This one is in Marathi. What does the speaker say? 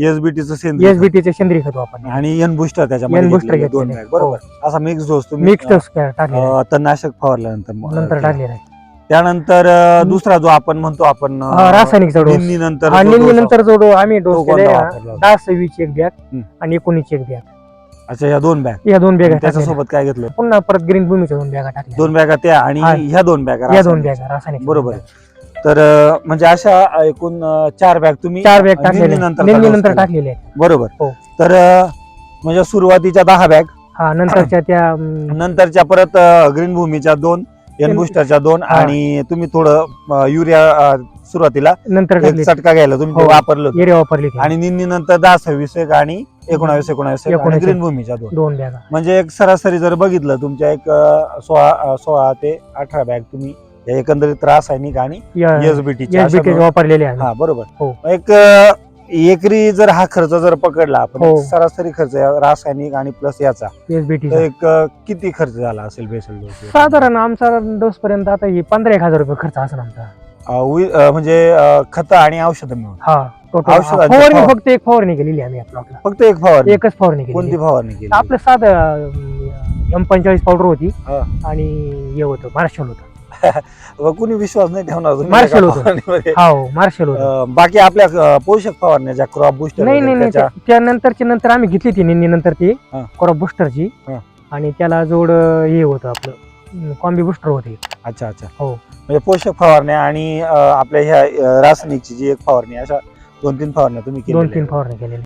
एसबीटीचं सेंद्रिय खत. एसबीटीचे सेंद्रिय खत वापरले आणि एन बुस्टर त्याच्यामध्ये घेतलेले दोन घेतलेले. बॅग बरोबर. असा मिक्स डोस तुम्ही मिक्स टाकले अं, तणनाशक फवारल्यानंतर मग, नंतर अं, टाकलेला आहे. त्यानंतर अं, दुसरा जो आपण म्हणतो आपण अं, हा, रासायनिकचा डोस. निंदीनंतर हा जो निंदी dose नंतर जो डो- आम्ही तो डोस कोणता केले वापरला होता? दहा सव्वीस एक बॅग हम्म. आणि एकोणीस एक बॅग अच्छा या दोन बॅग या दोन बॅग त्याच्यासोबत काय घेतलं? पुन्हा परत ग्रीन भूमीच्या दोन बॅगा टाकल्या दोन बॅगा त्या आणि हा. ह्या दोन बॅगा या दोन बॅगा रासायनिक. बरोबर. आहे. तर अं, म्हणजे अशा एकूण अं, चार बॅग तुम्ही चार बॅग टाकलेले नंतर केला. टाकलेले आहेत बरोबर हो. तर अं, म्हणजे सुरुवातीच्या दहा बॅग हा नंतरच्या त्या अं, नंतरच्या परत ग्रीन भूमीच्या दोन एन एन- बुस्टरच्या दोन हा. आणि तुम्ही थोडं अं, युरिया अं, सुरुवातीला नंतर एक टाकले चटका घ्यायला तुम्ही ते हो. वापरलं होतं. एरिया वापरली ती. आणि निंदी नंतर दहा सव्वीस एक आणि एकोणावीस एकोणावीस एक आणि एकोणावीस. ग्रीन भूमीच्या दोन दोन बॅगा म्हणजे एक सरासरी जर बघितलं तुमच्या एक अं, सोळा अं, सोळा ते अठरा बॅग तुम्ही या एकंदरीत रासायनिक आणि एसबीटी वापरलेले आहे. हा बरोबर. हो. एक एकरी जर हा खर्च जर पकडला आपण हो. सरासरी खर्च रासायनिक आणि प्लस याचा एक किती खर्च झाला असेल बेसल साधारण आमचा डोस पर्यंत आता ही पंधरा एक हजार रुपये खर्च असेल आमचा. म्हणजे खत आणि औषधं मिळून. फवारणी फवार- फक्त एक फवारणी केलेली आम्ही या प्लॉटला फक्त एक फवारणी? एकच फवारणी कोणती फवारणी केली आपलं साधं एम पंचेचाळीस पावडर होती. आणि हे होतं मार्शल होतं. व कुणी विश्वास नाही ठेवणार तुम्ही मार्शल एका होतं. फवारणीमध्ये. हा मार्शल होतं अं, बाकी आपल्या अं, पोषक फवारण्या ज्या क्रॉप बुस्टर नाही नाही नाही त्या- त्यानंतरची नंतर आम्ही घेतली ती निंदी नंतर ती हा. क्रॉप बुस्टरची हा. आणि त्याला जोड अं, हे होतं आपलं कॉम्बी बुस्टर होते अच्छा अच्छा हो. म्हणजे पोषक फवारण्या आणि अं, आपल्या ह्या अं, रासायनिकची जी एक फवारणी अशा दोन तीन फवारण्या तुम्ही दोन केलेल्या तीन आहेत. फवारणी केलेली